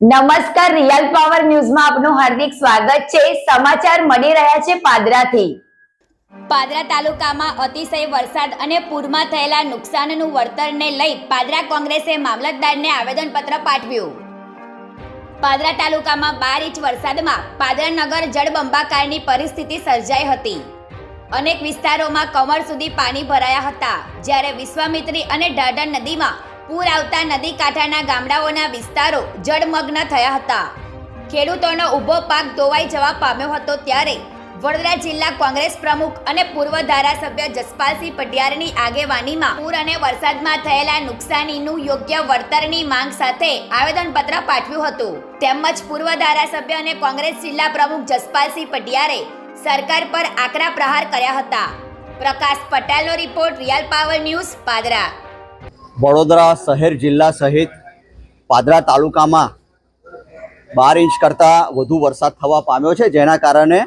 નમસ્કાર, real power ન્યૂઝમાં આપનું હાર્દિક સ્વાગત છે. સમાચાર મળી રહ્યા છે પાદરાથી. પાદરા તાલુકામાં અતિશય વરસાદ અને પૂરમાં થયેલા નુકસાનનું વળતરને લઈ પાદરા કોંગ્રેસે મામલતદારને આવેદનપત્ર પાઠવ્યું. પાદરા તાલુકામાં બાર ઇંચ વરસાદમાં પાદરા નગર જળબંબાકારની પરિસ્થિતિ સર્જાઈ હતી. અનેક વિસ્તારોમાં કમર સુધી પાણી ભરાયા હતા. જ્યારે વિશ્વામિત્રી અને ઢાઢર નદીમાં પૂર આવતા નદી કાંઠાના ગામડાઓના વિસ્તારો જળમગ્ન થયા હતા. ખેડૂતોનો ઊભો પાક ધોવાઈ જવા પામ્યો હતો ત્યારે વડોદરા જિલ્લા કોંગ્રેસ પ્રમુખ અને પૂર્વ ધારાસભ્ય જસપાલસિંહ પટિયારની આગેવાનીમાં પૂર અને વરસાદમાં થયેલા નુકસાનીનું યોગ્ય વળતરની માંગ સાથે આવેદનપત્ર પાઠવ્યું હતું. તેમજ પૂર્વ ધારાસભ્ય અને કોંગ્રેસ જિલ્લા પ્રમુખ જસપાલસિંહ પટિયારે સરકાર પર આકરા પ્રહાર કર્યા હતા. પ્રકાશ પટેલનો report real power news Padra. Vadodara શહેર જિલ્લા સહિત પાદરા તાલુકામાં બાર ઇંચ કરતાં વધુ વરસાદ થવા પામ્યો છે, જેના કારણે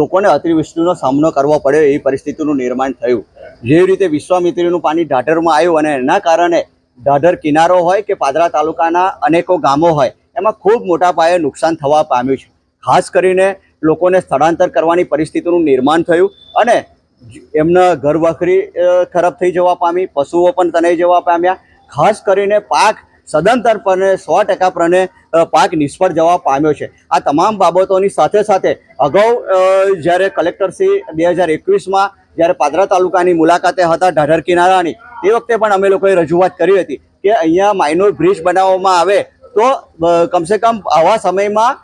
લોકોને અતિવૃષ્ટિનો સામનો કરવો પડ્યો એવી પરિસ્થિતિનું નિર્માણ થયું. જેવી રીતે વિશ્વામિત્રીનું પાણી ઢાઢરમાં આવ્યું અને એના કારણે ઢાઢર કિનારો હોય કે પાદરા તાલુકાના અનેકો ગામો હોય, એમાં ખૂબ મોટા પાયે નુકસાન થવા પામ્યું છે. ખાસ કરીને લોકોને સ્થળાંતર કરવાની પરિસ્થિતિનું નિર્માણ થયું અને એમના ઘર વખરી ખરાબ થઈ જવા પામી, પશુઓ પણ તણાઈ જવા પામ્યા. ખાસ કરીને પાક સદંતરપણે સો ટકા પ્રને પાક નિષ્ફળ જવા પામ્યો છે. આ તમામ બાબતોની સાથે સાથે અગાઉ જ્યારે કલેક્ટરશ્રી બે હજાર એકવીસમાં જ્યારે પાદરા તાલુકાની મુલાકાતે હતા ઢાઢર કિનારાની, તે વખતે પણ અમે લોકોએ રજૂઆત કરી હતી કે અહીંયા માઇનોર બ્રિજ બનાવવામાં આવે તો કમસે કમ આવા સમયમાં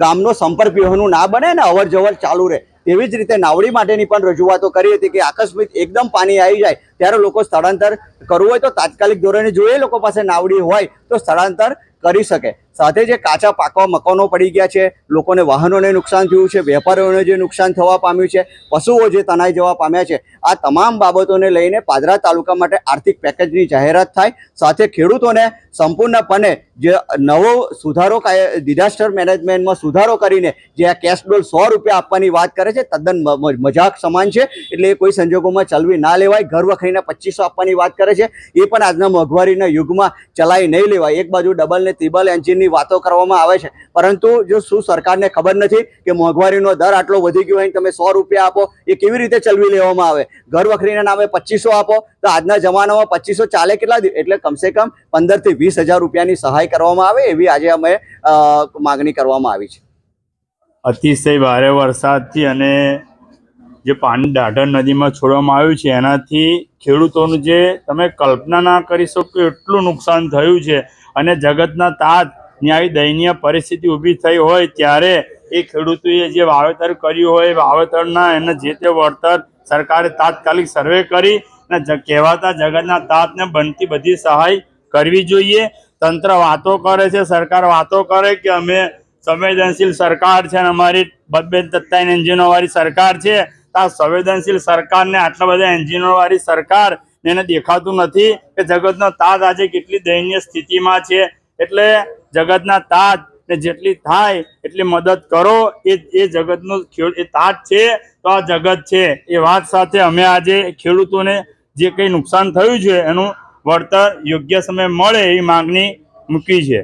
ગામનો સંપર્ક વ્યવહારનું ના બને ને અવર ચાલુ રહે. તેવી જ રીતે નાવડી માટેની પણ રજૂઆતો કરી હતી કે આકસ્મિક એકદમ પાણી આવી જાય ત્યારે લોકો સ્થળાંતર કરવું હોય તો તાત્કાલિક ધોરણે જો એ લોકો પાસે નાવડી હોય તો સ્થળાંતર કરી શકે. સાથે જે કાચા પાકવા મકાનો પડી ગયા છે, લોકોને વાહનોને નુકસાન થયું છે, વેપારીઓને જે નુકસાન થવા પામ્યું છે, પશુઓ જે તણાઈ જવા પામ્યા છે, આ તમામ બાબતોને લઈને પાદરા તાલુકા માટે આર્થિક પેકેજની જાહેરાત થાય. સાથે ખેડૂતોને સંપૂર્ણપણે જે નવો સુધારો ડિઝાસ્ટર મેનેજમેન્ટમાં સુધારો કરીને જે આ કેશ ડોલ સો રૂપિયા આપવાની વાત કરે છે, તદ્દન મજાક સમાન છે. એટલે એ કોઈ સંજોગોમાં ચલવી ના લેવાય, ઘર વખરીને પચીસો આપવાની વાત કરે છે. એ પણ આજના મોંઘવારીના યુગમાં ચલાવી નહીં લેવાય. એક બાજુ ડબલ ને ત્રિબલ એન્જિનની વાતો કરવામાં આવે છે. પરંતુ જો શું સરકારને ખબર નથી કે મોંઘવારીનો દર આટલો વધી ગયો હોય તમે સો રૂપિયા આપો, એ કેવી રીતે ચલવી લેવામાં આવે? ઘર વખરીના નામે પચીસો આપો, તો આજના જમાનામાં પચીસો ચાલે કેટલા એટલે કમસે કમ પંદરથી વીસ હજાર રૂપિયાની સહાય કરવામાં આવે એવી આજે અમે માગણી કરવામાં આવી છે. અતિશય ભારે વરસાદથી અને જે પાણી દાઢર નદીમાં છોડવામાં આવ્યું છે, એનાથી ખેડૂતોનું જે તમે કલ્પના ના કરી શકો એટલું નુકસાન થયું છે. અને જગતના તાતની આવી દયનીય પરિસ્થિતિ ઊભી થઈ હોય ત્યારે એ ખેડૂતોએ જે વાવેતર કર્યું હોય વાવેતરના એને જે તે વળતર સરકારે તાત્કાલિક સર્વે કરી અને કહેવાતા જગતના તાતને બનતી બધી સહાય કરવી જોઈએ. તંત્ર વાતો કરે છે, સરકાર વાતો કરે કે અમે સંવેદનશીલ સરકાર છે અને અમારી બબ્બે તત્તાઈન એન્જિનોવાળી સરકાર છે. તો આ સંવેદનશીલ સરકારને આટલા બધા એન્જિનોવાળી સરકાર એને દેખાતું નથી કે જગતનો તાત આજે કેટલી દયનીય સ્થિતિમાં છે. એટલે જગતના તાજ ને જેટલી થાય એટલી મદદ કરો. એ એ જગતનો એ તાજ છે તો આ જગત છે. એ વાત સાથે અમે આજે ખેડૂતોને જે કંઈ નુકસાન થયું છે એનું વળતર યોગ્ય સમયે મળે એવી માગણી મૂકી છે.